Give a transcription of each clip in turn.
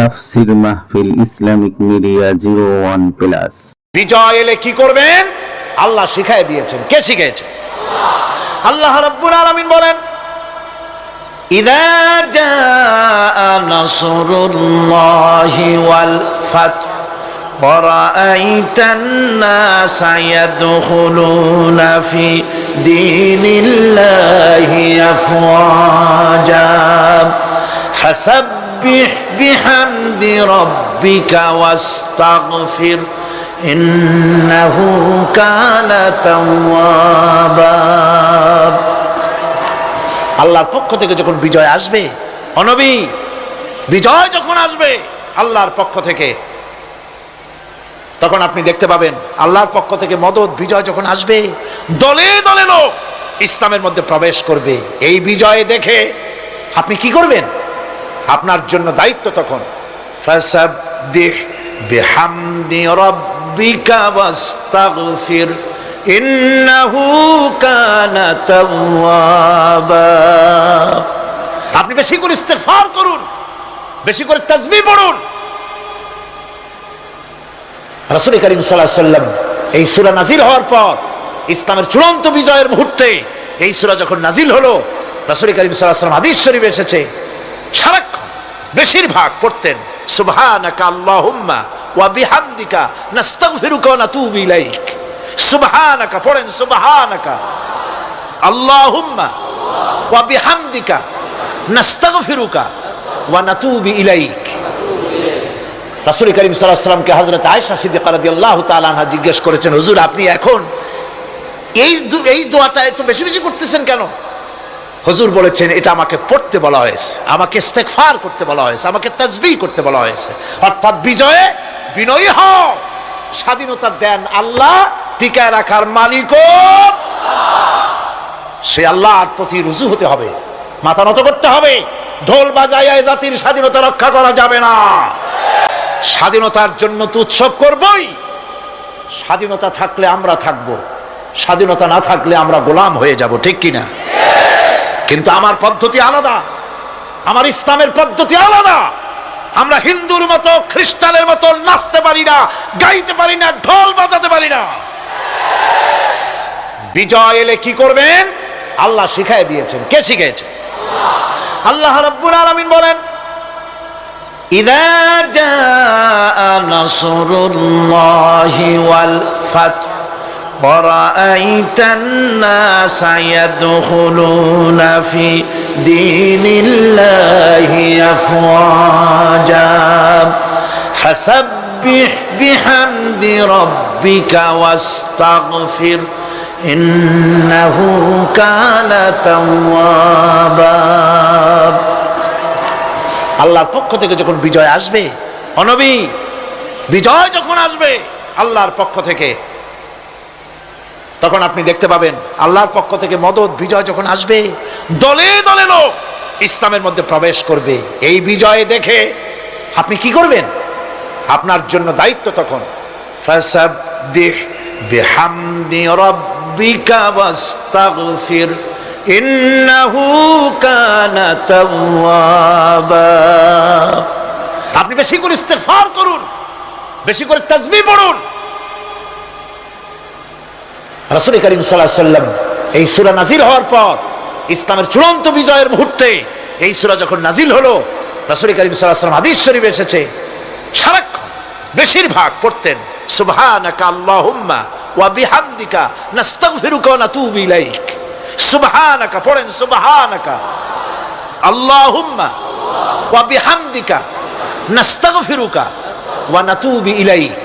তাফসির মাহফিল Islamic media zero one plus বিজয় এলে কি করবেন আল্লাহ শিখাই দিয়েছেন কে শিখিয়েছে আল্লাহ রাব্বুল আলামিন বলেন ইযা জাআ নাসরুল্লাহি ওয়াল ফাতহ ورأيت الناس يدخلون في دين الله أفواجا فسبح بحمد ربك واستغفر إنه كان توابا আল্লাহর পক্ষ থেকে যখন বিজয় আসবে অনবী বিজয় যখন আসবে আল্লাহর পক্ষ থেকে তখন আপনি দেখতে পাবেন আল্লাহর পক্ষ থেকে মদত বিজয় যখন আসবে দলে দলে লোক ইসলামের মধ্যে প্রবেশ করবে এই বিজয়ে দেখে আপনি কি করবেন আপনার জন্য দায়িত্ব তখন। ফাসাব্বিহ বিহামদি রাব্বিকা ওয়াস্তাগফির ইন্নাহু কানা তাওয়াবা। আপনি বেশি করে ইস্তেগফার করুন বেশি করে তাসবিহ পড়ুন। রাসূল করিম সাল্লাল্লাহু আলাইহি সাল্লাম এই সূরা নাজিল হওয়ার পর ইসলামের চূড়ান্ত বিজয়ের মুহূর্তে এই সূরা যখন নাজিল হলো রাসূল করিম সাল্লাল্লাহু আলাইহি সাল্লাম হাদিস শরীফে এসেছে সারাক্ষণ বেশিরভাগ পড়তেন, সুবহানাকা আল্লাহুম্মা ওয়া বিহামদিকা নাস্তাগফিরুকা ওয়া নাতুবু ইলাইক। সুবহানাকা পড়েন, সুবহানাকা। আল্লাহুম্মা ওয়া বিহামদিকা নাস্তাগফিরুকা ওয়া নাতুবু ইলাইক। রাসূল করিম সাল্লাল্লাহু আলাইহি সাল্লামকে হযরত আয়েশা সিদ্দিকা রাদিয়াল্লাহু তাআলা আনহা জিজ্ঞেস করেছেন, হুজুর, আপনি এখন এই এই দোয়াটা এত বেশি বেশি করতেছেন কেন? হুজুর বলেছেন, এটা আমাকে পড়তে বলা হয়েছে, আমাকে ইস্তেগফার করতে বলা হয়েছে, আমাকে তাসবিহ করতে বলা হয়েছে। অর্থাৎ বিজয়ে বিনয়ী হও। স্বাধীনতা দেন আল্লাহ, টিকায় রাখার মালিকও সে আল্লাহর প্রতি রুজু হতে হবে, মাথা নত করতে হবে। ঢোল বাজায় জাতির স্বাধীনতা রক্ষা করা যাবে না। স্বাধীনতার জন্য তো উৎসব করবই। স্বাধীনতা থাকলে আমরা থাকব, স্বাধীনতা না থাকলে আমরা গোলাম হয়ে যাব, ঠিক কিনা? কিন্তু আমার পদ্ধতি আলাদা। আমার ইসলামের পদ্ধতি আলাদা। আমরা হিন্দুর মতো, খ্রিস্টানের মতো নাচতে পারি না, গাইতে পারি না, ঢোল বাজাতে পারি না। বিজয় এলে কি করবেন? আল্লাহ শিখাই দিয়েছেন। কে শিখেছে আল্লাহ রব্বুল আলামিন বলেন, ইদা জা নাসরুল্লাহি ওয়াল ফাতহ। ورأيت الناس يدخلون في دين الله أفواجا فسبح بحمد ربك واستغفر إنه كان توابا আল্লাহর পক্ষ থেকে যখন বিজয় আসবে অনবী বিজয় যখন আসবে আল্লাহর পক্ষ থেকে তখন আপনি দেখতে পাবেন আল্লাহর পক্ষ থেকে মদত, বিজয় যখন আসবে, দলে দলে লোক ইসলামের মধ্যে প্রবেশ করবে। এই বিজয়ে দেখে আপনি কি করবেন? আপনার জন্য দায়িত্ব তখন। আপনি বেশি করে ইস্তেফার করুন, বেশি করে তাসবিহ পড়ুন। রাসূল করিম আলাইহি সাল্লাম এই সূরা নাজিল হওয়ার পর ইসলামের চূড়ান্ত বিজয়ের মুহূর্তে এই সূরা যখন নাজিল হলো, রাসূল করিম সাল্লাম হাদিস শরীফে এসেছে, সারাক্ষণ বেশিরভাগ পড়তেন, সুবহানাকা আল্লাহুম্মা ওয়া বিহামদিকা নাস্তাগফিরুকা ওয়া নাতুবু ইলাইক। সুবহানাকা, পড়েন সুবহানাকা। আল্লাহুম্মা ওয়া বিহামদিকা নাস্তাগফিরুকা ওয়া নাতুবু ইলাইক।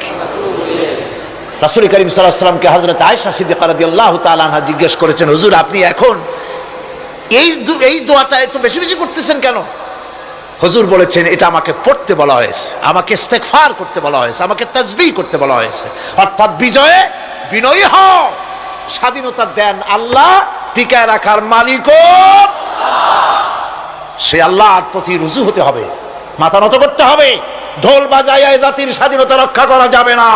রাসূল করিম সাল্লামকে হযরত আয়েশা সিদ্দিকা রাদিয়াল্লাহু তাআলা জিজ্ঞেস করেছেন, হুজুর, আপনি এখন এই এই দোয়াটা এত বেশি বেশি করতেছেন কেন? হুজুর বলেছেন, এটা আমাকে পড়তে বলা হয়েছে, আমাকে ইস্তেগফার করতে বলা হয়েছে, আমাকে তাসবিহ করতে বলা হয়েছে। অর্থাৎ বিজয়ে বিনয়ী হও, স্বাধীনতা দেন আল্লাহ, টিকায় রাখার মালিকও সে আল্লাহর প্রতি রুজু হতে হবে, মাথা নত করতে হবে, ঢোল বাজায় জাতির স্বাধীনতা রক্ষা করা যাবে না।